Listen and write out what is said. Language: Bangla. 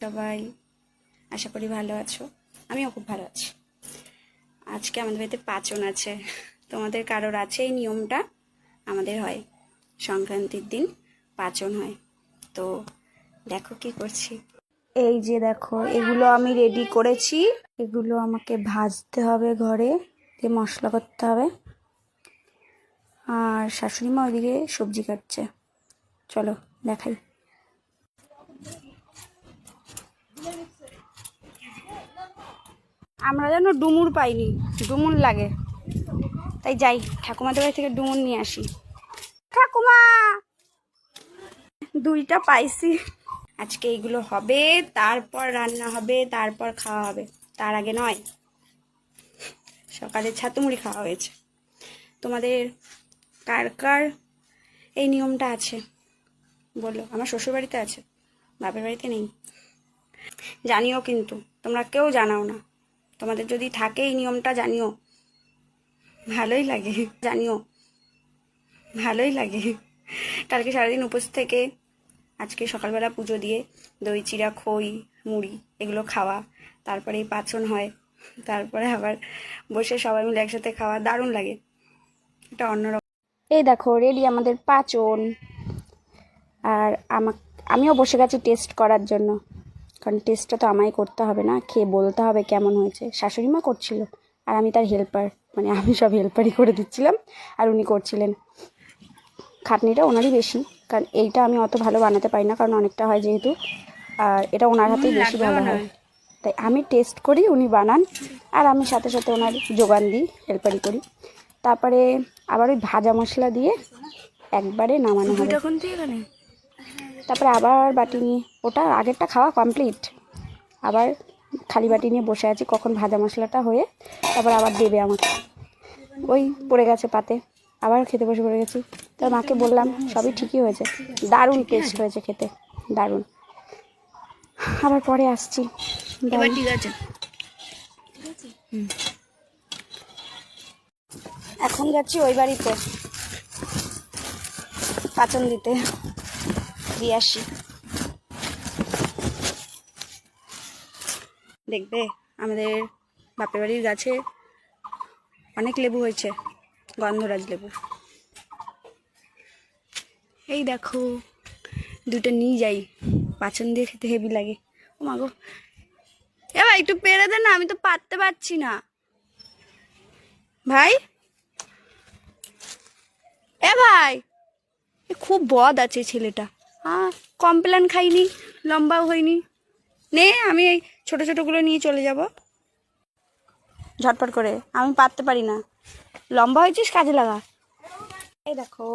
সবাই আশা করি ভালো আছো। আমিও খুব ভালো আছি। আজকে আমাদের বাড়িতে পাচন আছে। তোমাদের কারোর আছে এই নিয়মটা? আমাদের হয় সংক্রান্তির দিন পাচন হয়। তো দেখো কি করছি। এই যে দেখো, এগুলো আমি রেডি করেছি। এগুলো আমাকে ভাজতে হবে ঘরে, দিয়ে মশলা করতে হবে। আর শাশুড়ি মা ওইদিকে সবজি কাটছে। চলো দেখাই। আমরা যেন ডুমুর পাইনি, ডুমুর লাগে। তাই যাই, ঠাকুমাদের বাড়ি থেকে ডুমুর নিয়ে আসি। ঠাকুমা! দুইটা পাইছি। আজকে এইগুলো হবে, তারপর রান্না হবে, তারপর খাওয়া হবে। তার আগে নয়, সকালে ছাতুমুড়ি খাওয়া হয়েছে। তোমাদের কার কার এই নিয়মটা আছে? বলো, আমার শ্বশুর বাড়িতে আছে, বাপের বাড়িতে নেই। জানিও কিন্তু, তোমরা কেউ জানাও না। তোমাদের যদি থাকে এই নিয়মটা, জানিও। ভালোই লাগে, জানিও। ভালোই লাগে। কালকে সারাদিন উপোস থেকে আজকে সকালবেলা পুজো দিয়ে দই চিরা খই, মুড়ি, এগুলো খাওয়া। তারপরে এই পাচন হয়। তারপরে আবার বসে সবাই মিলে একসাথে খাওয়া। দারুণ লাগে। এটা অন্যরকম। এই দেখো, রেডি আমাদের পাচন আর আমা আমিও বসে গেছি টেস্ট করার জন্য। কারণ টেস্টটা তো আমায় করতে হবে না। খেয়ে বলতে হবে কেমন হয়েছে। শাশুড়ি মা করছিল আর আমি তার হেল্পার মানে আমি সব হেল্পারই করে দিচ্ছিলাম আর উনি করছিলেন। খাটনিটা ওনারই বেশি কারণ এইটা আমি অত ভালো বানাতে পারি না কারণ অনেকটা হয় যেহেতু আর এটা ওনার হাতেই বেশি ভালো হয়। তাই আমি টেস্ট করি উনি বানান আর আমি সাথে সাথে ওনার যোগান দিই হেল্পারি করি। তারপরে আবার ওই ভাজা মশলা দিয়ে একবারে নামানো হবে। তারপরে আবার বাটি নিয়ে ওটা আগেরটা খাওয়া কমপ্লিট আবার খালি বাটি নিয়ে বসে আছি কখন ভাজা মশলাটা হয়ে তারপর আবার দেবে আমাকে। ওই পড়ে গেছে পাতে আবার খেতে বসে পড়ে গেছি। তো মাকে বললাম সবই ঠিকই হয়েছে। দারুণ টেস্ট হয়েছে খেতে দারুণ। আবার পরে আসছি। ঠিক আছে। এখন যাচ্ছি ওই বাড়িতে পাচন দিতে। দিয়ে আসি। দেখবে আমাদের বাপের বাড়ির গাছে অনেক লেবু হয়েছে, গন্ধরাজ লেবু। এই দেখো, দুটো নিয়ে যাই পাচন দিয়ে খেতে হেভি লাগে। ও মাগো এ ভাই, একটু পেরে দে না, আমি তো পারতে পারছি না। ভাই? এ ভাই খুব বদ আছে ছেলেটা। হ্যাঁ কমপ্লেন খাইনি, লম্বাও হয়নি। নে, আমি এই ছোটো ছোটোগুলো নিয়ে চলে যাব। ঝটপট করে, আমি পারতে পারি না। লম্বা হয়েছিস, কাজে লাগা। এই দেখো।